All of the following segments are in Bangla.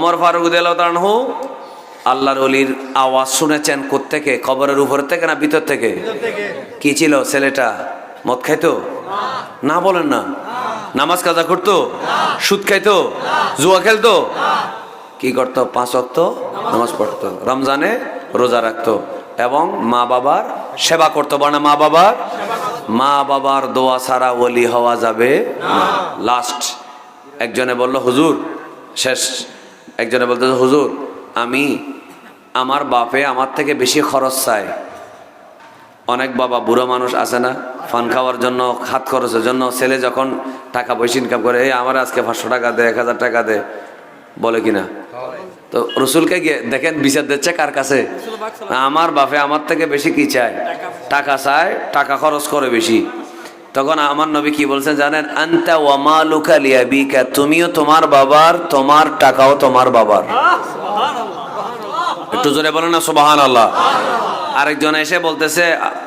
অমর ফারুক দেলতানহু আল্লাহর অলির আওয়াজ শুনেছেন কোত্থেকে? কবরের উপর থেকে না ভিতর থেকে? কি ছিল ছেলেটা? মদ খাইতো? না বলেন না। নামাজ কাজা করতো? সুদ খাইতো? জুয়া খেলতো? কি করতো? পাঁচ অক্ত নামাজ পড়তো। রমজানে রোজা রাখতো। এবং মা বাবার সেবা করতো। মানে মা বাবার মা বাবার দোয়া ছাড়া ওলি হওয়া যাবে লাস্ট একজনে বলল হুজুর শেষ। একজনে বলতে হুজুর, আমি আমার বাপে আমার থেকে বেশি খরচ চায়। অনেক বাবা বুড়ো মানুষ আছে না, ফান খাওয়ার জন্য হাত খরচের জন্য, ছেলে যখন টাকা পয়সা ইনকাম করে, এই আমার আজকে পাঁচশো টাকা দে, এক হাজার টাকা দে। বলে কিনা? তো রসুলকে গিয়ে দেখেন, বিচার দিচ্ছে কার কাছে? আমার বাপে আমার থেকে বেশি কি চায়? টাকা চায়, টাকা খরচ করে বেশি। তখন আমার নবী কি বলছেন জানেন? আন্তা ওয়ামালুকা লিয়াবিকা, তুমিও তোমার বাবার, তোমার টাকাও তোমার বাবার। একটু জোরে বলেন না সুবাহান আল্লাহ আরেকজন এসে বলতেছে,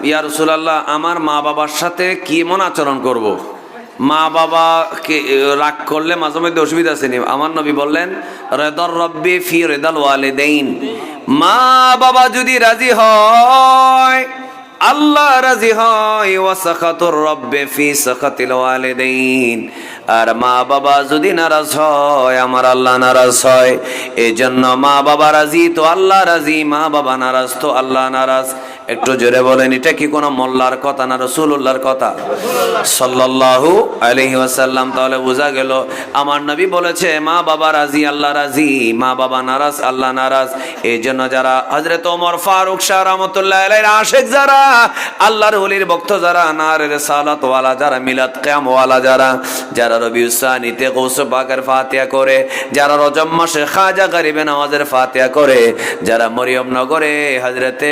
ইয়া রসুলাল্লাহ, আমার মা বাবার সাথে কি মন আচরণ করব। মা বাবা কে, রাগ করলে মাঝে মধ্যে অসুবিধা আছে নি। আমার নবী বললেন, রেদর রব্বি ফি রেদাল ওয়ালিদাইন। মা বাবা যদি রাজি হয় আল্লাহ রাজি হয়, ওয়াসাখাতুর রব্বে ফি সাখাতিল ওয়ালিদাইন। আর মা বাবা যদি নারাজ হয়, আমার আল্লাহ নারাজ হয় এই জন্য মা বাবা রাজি তো আল্লাহ রাজি, মা বাবা নারাজ তো আল্লাহ নারাজ। একটু জোরে বলেন, এটা কি কোনো মোল্লার কথা না রসুল্লাহর কথা? সাল্লাল্লাহু আলাইহি ওয়াসাল্লাম তাহলে বোঝা গেল, আমার নবী বলেছে, মা বাবা রাজি, আল্লাহ রাজি, মা বাবা নারাজ, আল্লাহ নারাজ। এই জন্য যারা হযরত ওমর ফারুক শাহ রহমতুল্লাহ আশিক যারা, আল্লাহর ওলির ভক্ত যারা নারের সালাত ওয়ালা যারা, মিলাদ কিয়াম ওয়ালা যারা যারা রবি উসানিতে গৌস পাকের ফাতিহা করে, যারা রজব মাসে খাজা গরিবে নামাজের ফাতিহা করে, যারা মরিয়ম নগরে হযরতে